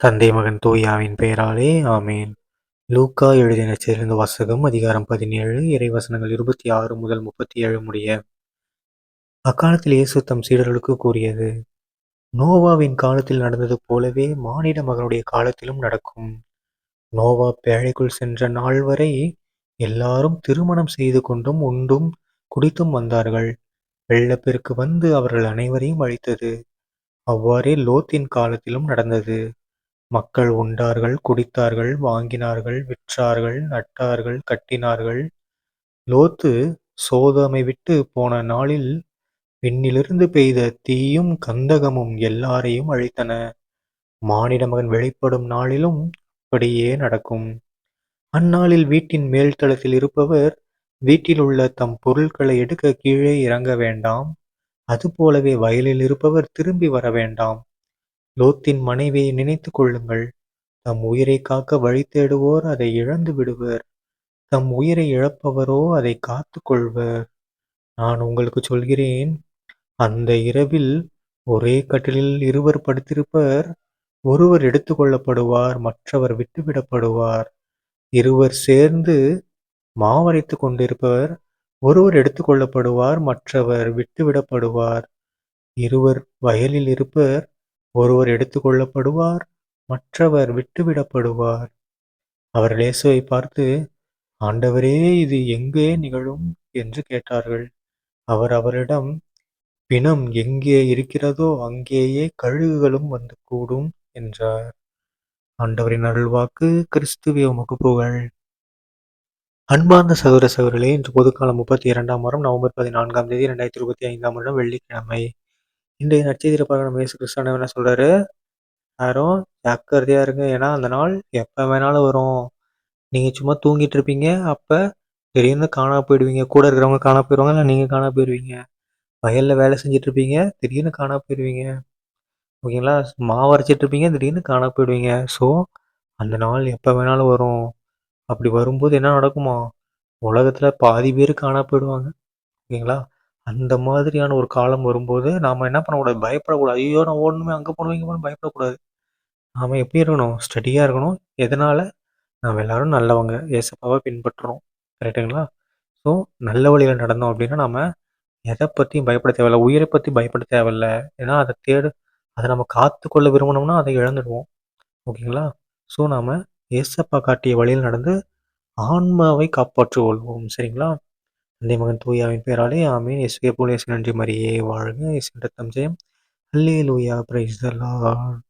தந்தை மகன் தூயாவின் பெயராலே ஆமேன். லூக்கா எழுதின சேர்ந்த வாசகம் அதிகாரம் பதினேழு இறைவசனங்கள் இருபத்தி ஆறு முதல் முப்பத்தி ஏழு முடிய. அக்காலத்தில் இயேசு தம் சீடர்களுக்கு கூறியது நோவாவின் காலத்தில் நடந்தது போலவே மானிட மகனுடைய காலத்திலும் நடக்கும். நோவா பேழைக்குள் சென்ற நாள் வரை எல்லாரும் திருமணம் செய்து கொண்டும் உண்டும் குடித்தும் வந்தார்கள். வெள்ளப்பெருக்கு வந்து அவர்கள் அனைவரையும் அழித்தது. அவ்வாறே லோத்தின் காலத்திலும் நடந்தது. மக்கள் உண்டார்கள் குடித்தார்கள் வாங்கினார்கள் விற்றார்கள் நட்டார்கள் கட்டினார்கள். லோத்து சோதாமை விட்டு போன நாளில் விண்ணிலிருந்து பெய்த தீயும் கந்தகமும் எல்லாரையும் அழித்தன. மானிட மகன் வெளிப்படும் நாளிலும் அப்படியே நடக்கும். அந்நாளில் வீட்டின் மேல்தளத்தில் இருப்பவர் வீட்டில் உள்ள தம் பொருட்களை எடுக்க கீழே இறங்க வேண்டாம். அதுபோலவே வயலில் இருப்பவர் திரும்பி வர வேண்டாம். லோத்தின் மனைவியை நினைத்து கொள்ளுங்கள். தம் உயிரை காக்க வழி தேடுவோர் அதை இழந்து விடுவர். தம் உயிரை இழப்பவரோ அதை காத்து கொள்வர். நான் உங்களுக்கு சொல்கிறேன் அந்த இரவில் ஒரே கட்டிலில் இருவர் படுத்திருப்பர். ஒருவர் எடுத்துக்கொள்ளப்படுவார் மற்றவர் விட்டுவிடப்படுவார். இருவர் சேர்ந்து மாவரைத்து கொண்டிருப்பவர் ஒருவர் எடுத்துக்கொள்ளப்படுவார் மற்றவர் விட்டுவிடப்படுவார். இருவர் வயலில் இருப்பர். ஒருவர் எடுத்துக்கொள்ளப்படுவார் மற்றவர் விட்டுவிடப்படுவார். அவர் இயேசுவை பார்த்து ஆண்டவரே இது எங்கே நிகழும்? என்று கேட்டார்கள். அவர் அவரிடம் பிணம் எங்கே இருக்கிறதோ அங்கேயே கழுகுகளும் வந்து கூடும் என்றார். ஆண்டவரின் அருள்வாக்கு கிறிஸ்துவே உமக்கு புகழ். அன்பார்ந்த சகோதர சகோதரர்களே இன்று பொதுக்காலம் முப்பத்தி இரண்டாம் வாரம் நவம்பர் பதினான்காம் தேதி ரெண்டாயிரத்தி இருபத்தி ஐந்தாம் வருடம் வெள்ளிக்கிழமை. இன்றைய நட்சத்திர நம்ம இயேசு கிறிஸ்தான என்ன சொல்றாரு? யாரும் ஜாக்கிரதையா இருங்க. ஏன்னா அந்த நாள் எப்போ வேணாலும் வரும். நீங்கள் சும்மா தூங்கிட்டு இருப்பீங்க. அப்போ திடீர்னு காணாம போயிடுவீங்க. கூட இருக்கிறவங்க காணா போயிடுவாங்க இல்லை நீங்கள் காணா போயிடுவீங்க வயலில் வேலை செஞ்சுட்டு இருப்பீங்க. திடீர்னு காணா போயிடுவீங்க ஓகேங்களா? மாவு அரைச்சிட்டு இருப்பீங்க. திடீர்னு காணா போயிடுவீங்க. ஸோ அந்த நாள் எப்போ வேணாலும் வரும். அப்படி வரும்போது என்ன நடக்குமா? உலகத்தில் பாதி பேர் காணா போயிடுவாங்க. ஓகேங்களா? அந்த மாதிரியான ஒரு காலம் வரும்போது நாம் என்ன பண்ணக்கூடாது? பயப்படக்கூடாது. ஐயோ நான் ஓடணுமே அங்கே போகணும் இங்கே போகணும் பயப்படக்கூடாது. நாம் எப்படி இருக்கணும்? ஸ்டடியாக இருக்கணும். எதனால்? நாம் எல்லோரும் நல்லவங்க. ஏசப்பாவை பின்பற்றுறோம் கரெக்டுங்களா ஸோ நல்ல வழியில் நடந்தோம் அப்படின்னா நாம் எதை பற்றியும் பயப்பட தேவையில்ல. உயிரை பற்றி பயப்பட தேவையில்ல. ஏன்னா அதை தேடு அதை நம்ம காத்துக்கொள்ள விரும்புனோம்னா அதை இழந்துடுவோம். ஓகேங்களா? ஸோ நாம் ஏசப்பா காட்டிய வழியில் நடந்து ஆன்மாவை காப்பாற்றிக் கொள்வோம். சரிங்களா? தந்தை மகன் தூயாவின் பெயராலே ஆமீன். இயேசுவே போல நன்றி மரியே வாழ்க இயேசு தம் ஜெயம். அல்லேலூயா பிரைஸ் த லார்ட்.